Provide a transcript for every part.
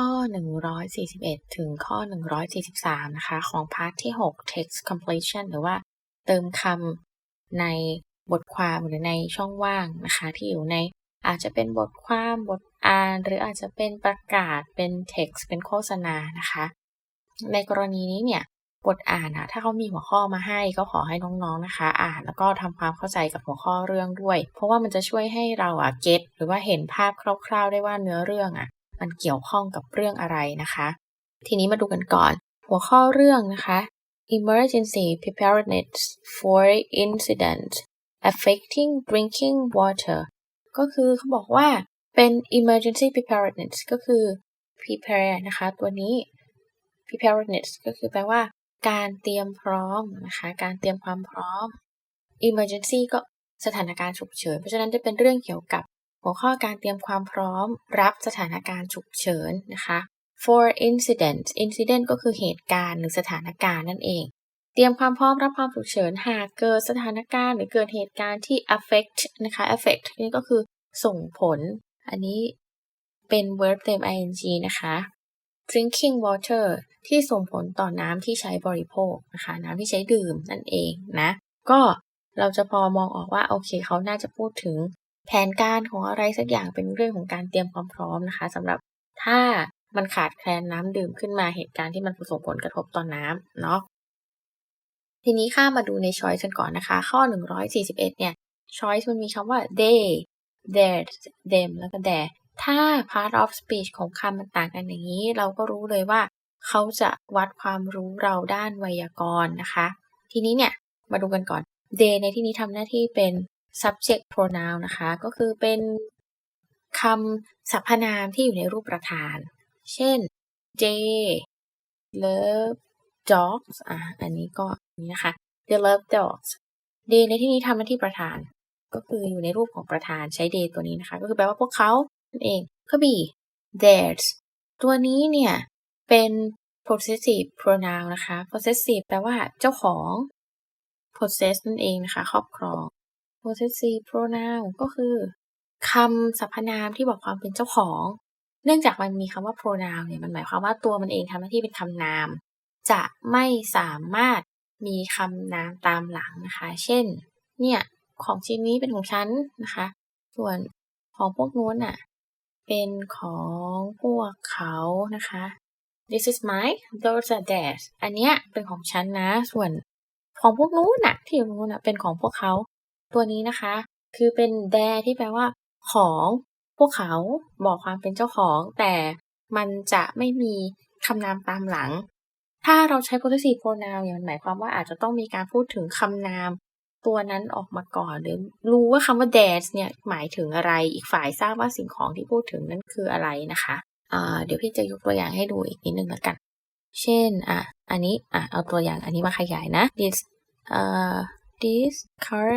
ข้อ 141 ถึงข้อ 143 นะคะ ของพาร์ทที่ 6 text completion หรือว่าเติมคำในบทความหรือในช่องว่างนะคะ ที่อยู่ในอาจจะเป็นบทความบทอ่าน หรืออาจจะเป็นประกาศเป็น text เป็นโฆษณานะคะ ในกรณีนี้เนี่ยบทอ่านนะถ้าเขามีหัวข้อมาให้ก็ขอให้น้องๆนะคะ อ่านแล้วก็ทำความเข้าใจกับหัวข้อเรื่องด้วย เพราะว่ามันจะช่วยให้เราอะเก็ตหรือว่าเห็นภาพคร่าว ๆ ได้ว่าเนื้อเรื่องอะ มันเกี่ยวข้องกับเรื่องอะไรนะคะ ทีนี้มาดูกันก่อน หัวข้อเรื่องนะคะ emergency preparedness for incident affecting drinking water ก็คือเขาบอกว่าเป็น emergency preparedness ก็คือ prepare นะคะ ตัวนี้ preparedness ก็คือแปลว่า การเตรียมพร้อมนะคะ การเตรียมความพร้อม emergency ก็สถานการณ์ฉุกเฉิน เพราะฉะนั้นจะเป็นเรื่องเกี่ยวกับ หัวข้อการเตรียมความพร้อม รับสถานการณ์ฉุกเฉินนะคะ for incident incident ก็คือเหตุการณ์หรือสถานการณ์นั่นเอง เตรียมความพร้อมรับความฉุกเฉินหากเกิดสถานการณ์หรือเกิดเหตุการณ์ที่ affect นะคะ affect นี่ก็คือส่งผล อันนี้เป็น verb เต็ม ing นะคะ drinking water ที่ส่งผลต่อน้ำที่ใช้บริโภคนะคะ น้ำที่ใช้ดื่มนั่นเองนะ ก็เราจะพอมองออกว่า โอเคเขาน่าจะพูดถึง แผนการของอะไรสักอย่างเป็นเรื่องของการเตรียมความพร้อมนะคะสำหรับถ้ามันขาดแคลนน้ำดื่มขึ้นมาเหตุการณ์ที่มันส่งผลกระทบต่อนน้ำเนาะทีนี้ข้ามาดูในช้อยส์กันก่อนนะคะ ข้อ 141 เนี่ยช้อยส์มันมีคำว่า they their them แล้วก็ their ถ้า part of speech ของคำมันต่างกันอย่างนี้ เราก็รู้เลยว่า เขาจะวัดความรู้เราด้านไวยากรณ์นะคะ ทีนี้เนี่ย มาดูกันก่อน they ในที่นี้ทำหน้าที่เป็น subject pronoun นะคะ ก็คือเป็นคำสรรพนามที่อยู่ในรูปประธาน เช่น they love dogs อะอันนี้ก็นี้นะคะ they love dogs they ในที่นี้ทำหน้าที่ประธาน ก็คืออยู่ในรูปของประธานใช้ they ตัวนี้นะคะ ก็คือแปลว่าพวกเขานั่นเองข้อ B theirs ตัวนี้เนี่ยเป็น possessive pronoun นะคะ possessive แปลว่าเจ้าของ possess นั่นเองนะคะ ครอบครอง possessive pronoun ก็คือคำสรรพนามที่บอกความเป็นเจ้าของ เนื่องจากมันมีคำว่า pronoun เนี่ยมันหมายความว่าตัวมันเองทำหน้าที่เป็นคำนาม จะไม่สามารถมีคำนามตามหลังนะคะ เช่น เนี่ย ของชิ้นนี้เป็นของฉันนะคะ ส่วนของพวกนู้นน่ะ เป็นของพวกเขานะคะ this is my those are theirs อันเนี้ยเป็นของฉันนะ ส่วนของพวกนู้นน่ะ ที่อยู่ตรงนู้นน่ะเป็นของพวกเขา ตัวนี้นะคะ คือเป็น their ที่แปลว่าของพวกเขาบอกความเป็นเจ้าของ แต่มันจะไม่มีคำนามตามหลัง ถ้าเราใช้ possessive pronoun เนี่ยมันหมายความว่าอาจจะต้องมีการพูดถึงคำนาม ตัวนั้นออกมาก่อน หรือรู้ว่าคำว่า theirs เนี่ยหมายถึงอะไรอีกฝ่ายทราบว่าสิ่งของที่พูดถึงนั้นคืออะไรนะคะอ่าเดี๋ยวพี่จะยกตัวอย่างให้ดูอีกนิดนึงละกัน เช่นอะอันนี้อะเอาตัวอย่างอันนี้มาขยายนะ this uh this car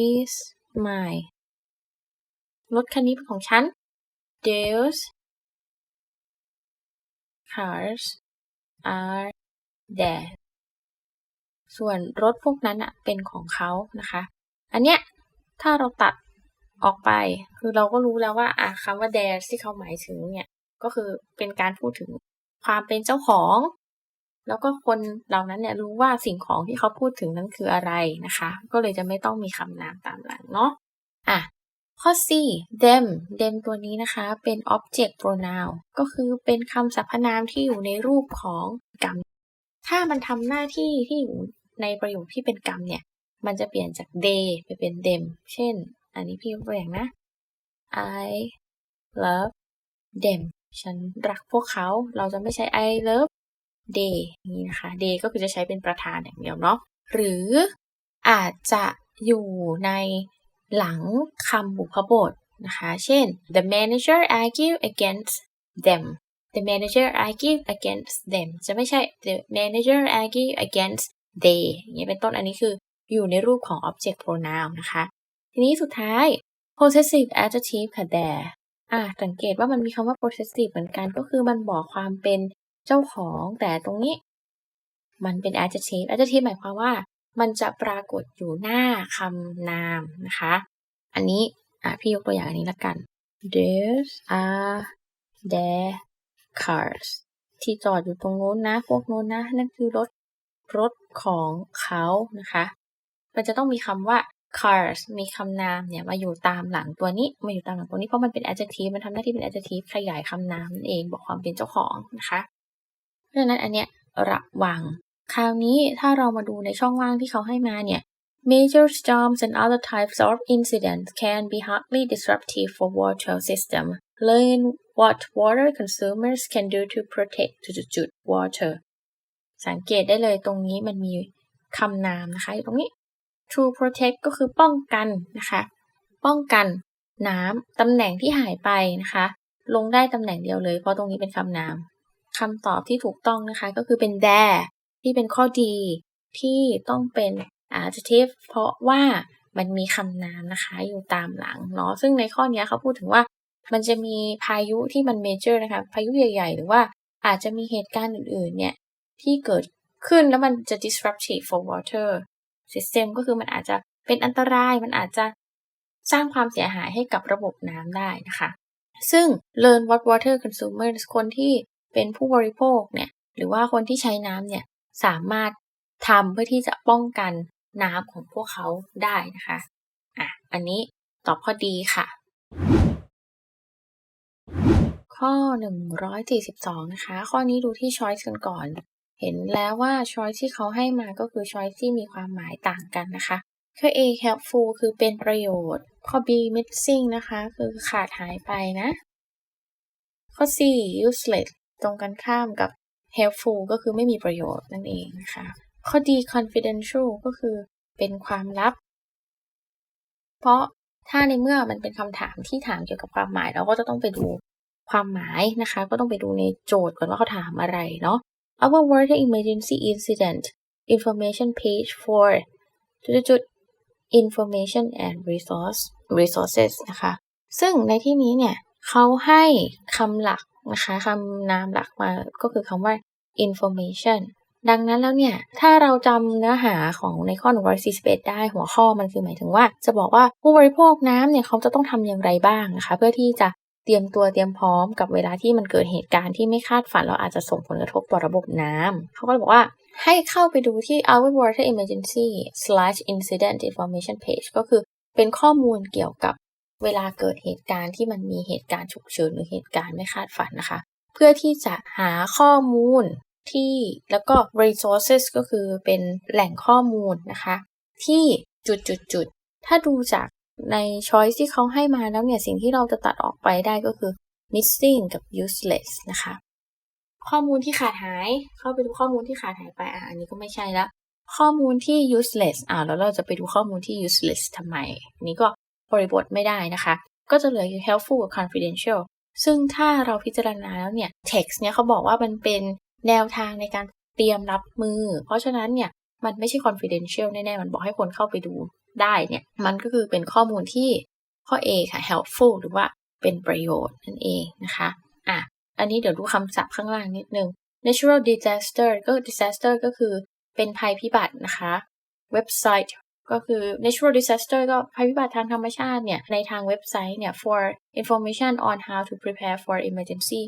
is mine รถคันนี้เป็นของฉัน those cars are there ส่วนรถพวกนั้นอะเป็นของเขานะคะ อันเนี้ยถ้าเราตัดออกไป คือเราก็รู้แล้วว่าอะคำว่า there ที่เขาหมายถึงเนี่ย ก็คือเป็นการพูดถึงความเป็นเจ้าของ แล้วก็คนเหล่านั้นเนี่ยรู้ว่าสิ่งของที่เขาพูดถึงนั้นคืออะไรนะคะ ก็เลยจะไม่ต้องมีคำนามตามหลังเนาะอะข้อ C them them ตัวนี้นะคะ เป็น object pronoun ก็คือเป็นคำสรรพนามที่อยู่ในรูปของกรรม ถ้ามันทำหน้าที่ที่อยู่ในประโยคที่เป็นกรรมเนี่ย มันจะเปลี่ยนจาก they ไปเป็น them เช่น อันนี้พี่ยกตัวอย่างนะ I love them ฉันรักพวกเขา เราจะไม่ใช้ I love they นี่นะคะ they ก็คือจะใช้เป็นประธานอย่างเดียวเนาะหรืออาจจะอยู่ในหลังคำบุพบทนะคะ เช่น the manager argue against them the manager argue against them จะไม่ใช่ the manager argue against they อย่างเงี้ยเป็นต้นอันนี้คืออยู่ในรูปของ object pronoun นะคะ ทีนี้สุดท้าย possessive adjective ค่ะ there อะสังเกตว่ามันมีคำว่า possessive เหมือนกันก็คือมันบอกความเป็น เจ้าของแต่ตรงนี้ มันเป็น adjective adjective หมายความว่า มันจะปรากฏอยู่หน้าคำนามนะคะ อันนี้อะพี่ยกตัวอย่างอันนี้ละกัน these are their cars ที่จอดอยู่ตรงโน้นนะ พวกโน้นนะ นั่นคือรถรถของเขานะคะ มันจะต้องมีคำว่า cars มีคำนามเนี่ยมาอยู่ตามหลังตัวนี้มาอยู่ตามหลังตัวนี้เพราะมันเป็น adjective มันทำหน้าที่เป็น adjective ขยายคำนามนั่นเองบอกความเป็นเจ้าของนะคะ เพราะฉะนั้นอันเนี้ยระวัง คราวนี้ถ้าเรามาดูในช่องว่างที่เขาให้มาเนี่ย Major storms and other types of incidents can be highly disruptive for water system. Learn what water consumers can do to protect จุด water สังเกตได้เลยตรงนี้มันมีคำนามนะคะอยู่ตรงนี้ to protect ก็คือป้องกันนะคะ ป้องกันน้ำตำแหน่งที่หายไปนะคะ ลงได้ตำแหน่งเดียวเลย เพราะตรงนี้เป็นคำนาม คำตอบที่ถูกต้องนะคะก็คือเป็น there ที่เป็นข้อดีที่ต้องเป็น adjective เพราะว่ามันมีคำนามนะคะอยู่ตามหลังเนาะซึ่งในข้อนี้เขาพูดถึงว่ามันจะมีพายุที่มัน major นะคะ พายุใหญ่ ๆ หรือว่าอาจจะมีเหตุการณ์อื่นๆ เนี่ยที่เกิดขึ้นแล้วมันจะ disruptive for water system ก็คือมันอาจจะเป็นอันตรายมันอาจจะสร้างความเสียหายให้กับระบบน้ำได้นะคะ ซึ่ง learn what water consumers คนที่ เป็นผู้บริโภคเนี่ยหรือว่าคนที่ใช้น้ำเนี่ยสามารถทำเพื่อที่จะป้องกันน้ำของพวกเขาได้นะคะอะอันนี้ตอบข้อดีค่ะ ข้อ 142 นะคะ ข้อนี้ดูที่ choice กันก่อน เห็นแล้วว่า choice ที่เขาให้มาก็คือ choice ที่มีความหมายต่างกันนะคะข้อ A helpful คือเป็นประโยชน์ ข้อ B missing นะคะ คือขาดหายไปนะ ข้อ C useless ตรงกันข้ามกับ helpful ก็คือไม่มีประโยชน์นั่นเองนะคะ ข้อ D confidential ก็คือเป็นความลับ เพราะถ้าในเมื่อมันเป็นคำถามที่ถามเกี่ยวกับความหมาย เราก็จะต้องไปดูความหมายนะคะ ก็ต้องไปดูในโจทย์ก่อนว่าเขาถามอะไรเนาะ Our water emergency incident information page for จุด information and resource resources นะคะ ซึ่งในที่นี้เนี่ยเขาให้คำหลัก นะคะคำนามหลักมาก็คือคำว่า information ดังนั้นแล้วเนี่ย ถ้าเราจำเนื้อหาของในข้อ 141 ได้หัวข้อมันคือหมายถึงว่า จะบอกว่าผู้บริโภคน้ำเนี่ยเขาจะต้องทำอย่างไรบ้างนะคะ เพื่อที่จะเตรียมตัวเตรียมพร้อมกับเวลาที่มันเกิดเหตุการณ์ที่ไม่คาดฝันแล้วอาจจะส่งผลกระทบต่อระบบน้ำเขาก็เลยบอกว่าให้เข้าไปดูที่ our water emergency slash incident information page ก็คือเป็นข้อมูลเกี่ยวกับ เวลาเกิดเหตุการณ์ที่มันมีเหตุการณ์ฉุกเฉินหรือเหตุการณ์ไม่คาดฝันนะคะ เพื่อที่จะหาข้อมูลที่แล้วก็ resources ก็คือเป็นแหล่งข้อมูลนะคะ ที่จุดจุดจุดถ้าดูจากใน choice ที่เขาให้มาแล้วเนี่ย สิ่งที่เราจะตัดออกไปได้ก็คือ missing กับ useless นะคะ ข้อมูลที่ขาดหาย เข้าไปดูข้อมูลที่ขาดหายไปอะอันนี้ก็ไม่ใช่ละข้อมูลที่ useless อ่าแล้วเราจะไปดูข้อมูลที่ useless ทำไม นี้ก็ บริบทไม่ได้นะคะ ก็จะเหลืออยู่ helpful กับ confidential ซึ่งถ้าเราพิจารณาแล้วเนี่ย text เนี่ยเขาบอกว่ามันเป็นแนวทางในการเตรียมรับมือ เพราะฉะนั้นเนี่ยมันไม่ใช่ confidential แน่ๆ มันบอกให้คนเข้าไปดูได้เนี่ย มันก็คือเป็นข้อมูลที่ข้อ A ค่ะ helpful หรือว่าเป็นประโยชน์นั่นเองนะคะอะอันนี้เดี๋ยวดูคำศัพท์ข้างล่างนิดนึง natural disaster ก็ disaster ก็คือเป็นภัยพิบัตินะคะ website ก็คือ natural disaster ก็ภัยพิบัติทางธรรมชาติเนี่ย ในทางเว็บไซต์เนี่ย for information on how to prepare for emergency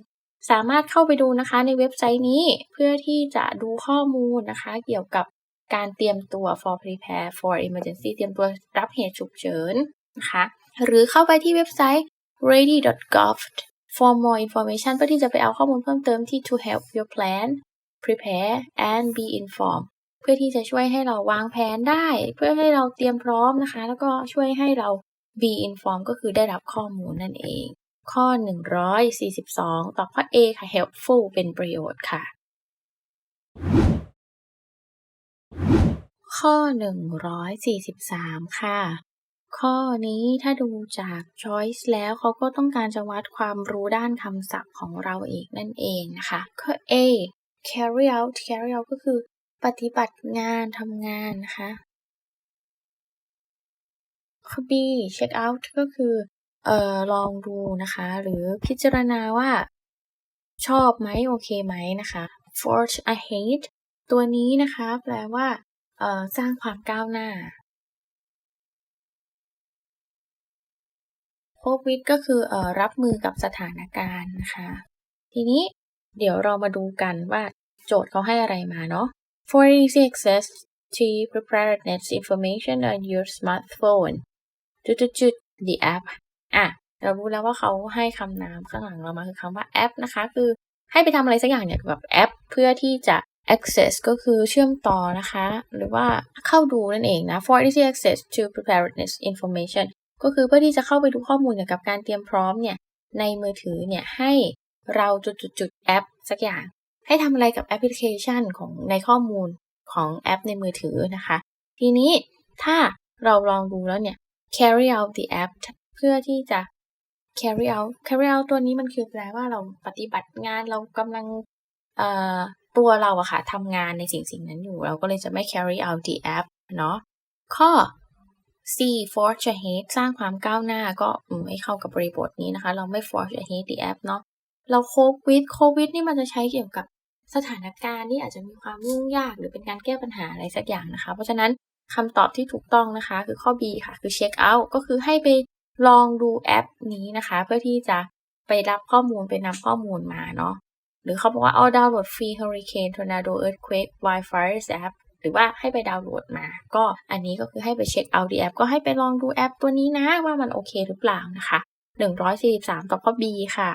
สามารถเข้าไปดูนะคะในเว็บไซต์นี้เพื่อที่จะดูข้อมูลนะคะ เกี่ยวกับการเตรียมตัว for prepare for emergency เตรียมตัวรับเหตุฉุกเฉินนะคะ หรือเข้าไปที่เว็บไซต์ ready.gov for more information เพื่อที่จะไปเอาข้อมูลเพิ่มเติมที่ to help your plan prepare and be informed พื่อที่จะช่วยให้เราวางแผนได้ เพื่อให้เราเตรียมพร้อมนะคะ แล้วก็ช่วยให้เรา be informed ก็คือได้รับข้อมูลนั่นเอง ข้อ 142ตอบข้อ A ค่ะ helpful เป็นประโยชน์ค่ะ ข้อ 143 ค่ะ ข้อนี้ถ้าดูจาก choice แล้วเขาก็ต้องการจะวัดความรู้ด้านคำศัพท์ของเราเองนั่นเองนะคะ ข้อ A carry out carry out ก็คือ ปฏิบัติงานทำงานนะคะ ข้อ B check out ก็คือเอ่อลองดูนะคะ หรือพิจารณาว่า ชอบไหมโอเคไหมนะคะ forge ahead ตัวนี้นะคะ แปลว่าเอ่อสร้างความก้าวหน้า cope with ก็คือเอ่อรับมือกับสถานการณ์นะคะ ทีนี้เดี๋ยวเรามาดูกันว่าโจทย์เขาให้อะไรมาเนาะ for easy access to preparedness information on your smartphone จุดๆ the app อะ เรารู้แล้วว่าเขาให้คำนามข้างหลังเรามาคือคำว่าแอปนะคะ คือให้ไปทำอะไรสักอย่างเนี่ยกับแอป เพื่อที่จะ access ก็คือเชื่อมต่อนะคะ หรือว่าเข้าดูนั่นเองนะ for easy access to preparedness information ก็คือเพื่อที่จะเข้าไปดูข้อมูลเกี่ยวกับการเตรียมพร้อมเนี่ยในมือถือเนี่ยให้เราจุดๆแอปสักอย่าง ให้ทำอะไรกับแอปพลิเคชันของในข้อมูลของแอปในมือถือนะคะ ทีนี้ถ้าเราลองดูแล้วเนี่ย carry out the app เพื่อที่จะ carry out carry out ตัวนี้มันคือแปลว่าเราปฏิบัติงานเรากำลังตัวเราอะค่ะทำงานในสิ่งสิ่งนั้นอยู่ เราก็เลยจะไม่ carry out the app เนาะข้อ C forge ahead สร้างความก้าวหน้าก็ไม่เข้ากับบริบทนี้นะคะ เราไม่ forge ahead the app เนาะเราโควิดโควิดนี่มันจะใช้เกี่ยวกับ สถานการณ์ที่อาจจะมีความยุ่งยาก หรือเป็นการแก้ปัญหาอะไรสักอย่างนะคะ เพราะฉะนั้นคำตอบที่ถูกต้องนะคะ คือข้อ B ค่ะ คือ check out ก็คือให้ไปลองดูแอปนี้นะคะ เพื่อที่จะไปรับข้อมูลไปนำข้อมูลมาเนาะหรือเขาบอกว่าเอาดาวน์โหลดฟรี Hurricane Tornado Earthquake Wildfire App หรือว่าให้ไปดาวน์โหลดมา ก็อันนี้ก็คือให้ไปเช็คเอาดีแอปก็ให้ไปลองดูแอปตัวนี้นะว่ามันโอเคหรือเปล่านะคะ 143ตอบข้อ B ค่ะ